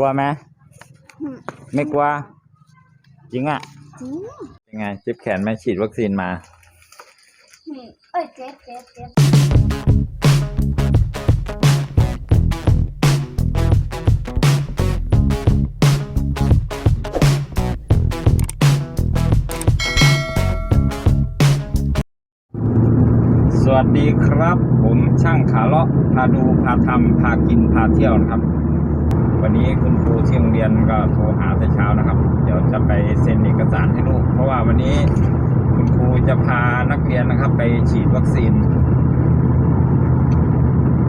ลัวไหมอืมไม่กลัว จริงอะจริงยังไงเจ็บแขนไหมฉีดวัคซีนมาอืมเอ้ยเจ็บเจ็บเจ็บสวัสดีครับ ผมช่างขาเลาะพาดูพาทำพากินพาเที่ยวนะครับ วันนี้คุณครูที่โรงเรียนก็โทรหาแต่เช้านะครับ เดี๋ยวจะไปเซ็นเอกสารให้ลูก เพราะว่าวันนี้คุณครูจะพานักเรียนนะครับ ไปฉีดวัคซีน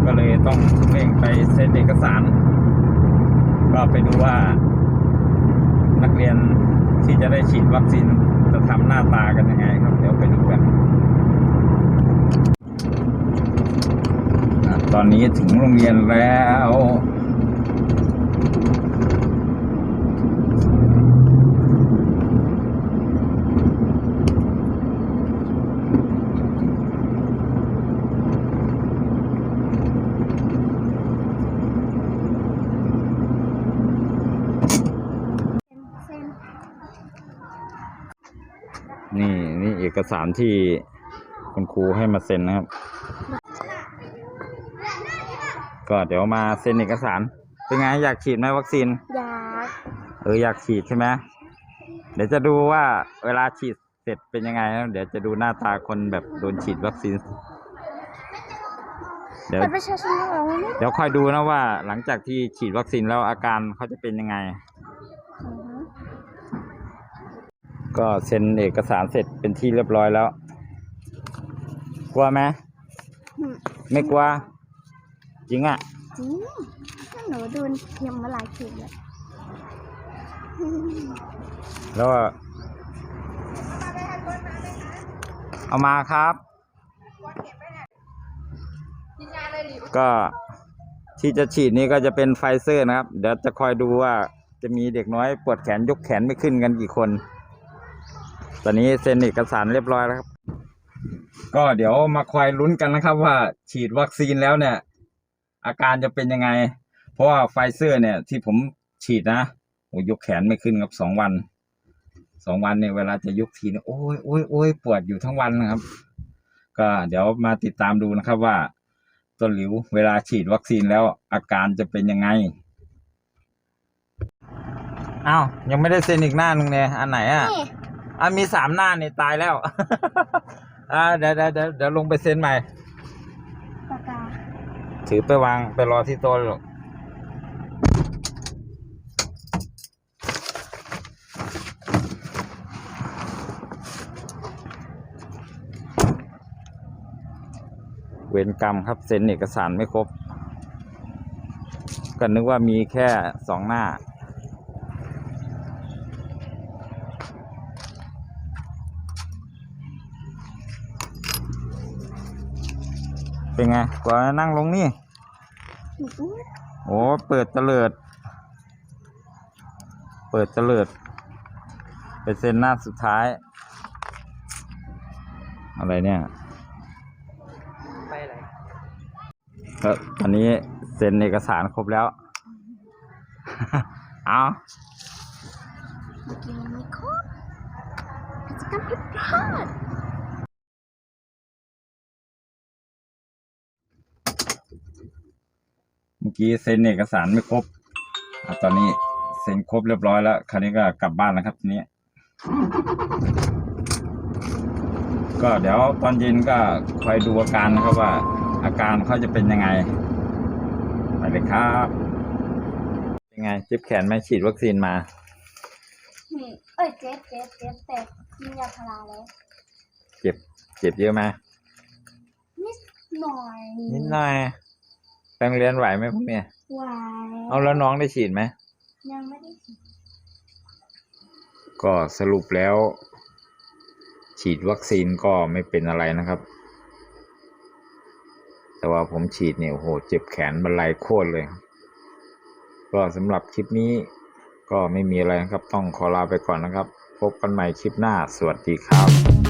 ก็เลยต้องเร่งไปเซ็นเอกสาร ก็ไปดูว่า นักเรียนที่จะได้ฉีดวัคซีนจะทำหน้าตากันยังไงครับ เดี๋ยวไปดูกันตอนนี้ถึงโรงเรียนแล้ว นี่นี่เอกสารที่คุณครูให้มาเซ็นนะครับ ก็เดี๋ยวมาเซ็นเอกสาร เป็นไงอยากฉีดไหมวัคซีน อยากเอออยากฉีดใช่ไหมเดี๋ยวจะดูว่าเวลาฉีดเสร็จเป็นยังไงนะเดี๋ยวจะดูหน้าตาคนแบบโดนฉีดวัคซีน เดี๋ยวแต่ประชาชนของเราไม่ได้เดี๋ยวคอยดูนะว่าหลังจากที่ฉีดวัคซีนแล้วอาการเขาจะเป็นยังไง อือฮึ ก็เซ็นเอกสารเสร็จเป็นที่เรียบร้อยแล้ว กลัวไหมอืมไม่กลัว จริงอะ จริงถ้าหนูโดนเทียมมาหลายเข็มแล้วอืมแล้วก็เอามาครับ ก็ที่จะฉีดนี้ก็จะเป็นไฟเซอร์นะครับ เดี๋ยวจะคอยดูว่าจะมีเด็กน้อยปวดแขนยกแขนไม่ขึ้นกันกี่คน ตอนนี้เซ็นเอกสารเรียบร้อยแล้วครับ ก็เดี๋ยวมาคอยลุ้นกันนะครับ ว่าฉีดวัคซีนแล้วเนี่ย อาการจะเป็นยังไง เพราะว่าไฟเซอร์เนี่ยที่ผมฉีดนะโอ้ยกแขนไม่ขึ้นครับสองวันสองวันเนี่ยเวลาจะยกทีเนี่ยโอ้ยโอ้ยโอ้ยปวดอยู่ทั้งวันนะครับ ก็เดี๋ยวมาติดตามดูนะครับว่าต้นหลิวเวลาฉีดวัคซีนแล้วอาการจะเป็นยังไงอ้าวยังไม่ได้เซ็นอีกหน้าหนึ่งเลยอันไหนอะ นี่ อะมีสามหน้านี่ตายแล้ว อ่าเดี๋ยวเดี๋ยวเดี๋ยวเดี๋ยวลงไปเซ็นใหม่ ปากกาถือไปวางไปรอที่โต๊ะเลยลูกเวรกรรมครับเซ็นเอกสารไม่ครบ ก็นึกว่ามีแค่สองหน้า เป็นไงกว่านั่งลงนี่อือฮึโอ้เปิดเตลิด เปิดเตลิดไปเซ็นหน้าสุดท้าย อะไรเนี่ยไปไหนก็ตอนนี้เซ็นเอกสารครบแล้ว เอาเมื่อกี้มันไม่ครบกิจกรรมผิดพลาด มื่อกี้เซ็นเอกสารไม่ครบอะตอนนี้เซ็นครบเรียบร้อยแล้ว คราวนี้ก็กลับบ้านแล้วครับทีนี้ ก็เดี๋ยวตอนเย็นก็คอยดูอาการนะครับว่า อาการเขาจะเป็นยังไง ไปเลยครับเป็นไงเจ็บแขนไหมฉีดวัคซีนมาอืมเอ้ยเจ็บเจ็บเจ็บแต่กินยาพาราแล้ว เจ็บ เจ็บเยอะไหมนิดหน่อย นิดหน่อย ไปโรงเรียนไหวไหมพวกเนี่ยหวานเอาแล้วน้องได้ฉีดไหมยังไม่ได้ฉีดก็สรุปแล้ว ฉีดวัคซีนก็ไม่เป็นอะไรนะครับ แต่ว่าผมฉีดเนี่ยโอ้โหเจ็บแขนบรรลัยโคตรเลย ก็สำหรับคลิปนี้ก็ไม่มีอะไรนะครับต้องขอลาไปก่อนนะครับ พบกันใหม่คลิปหน้า สวัสดีครับ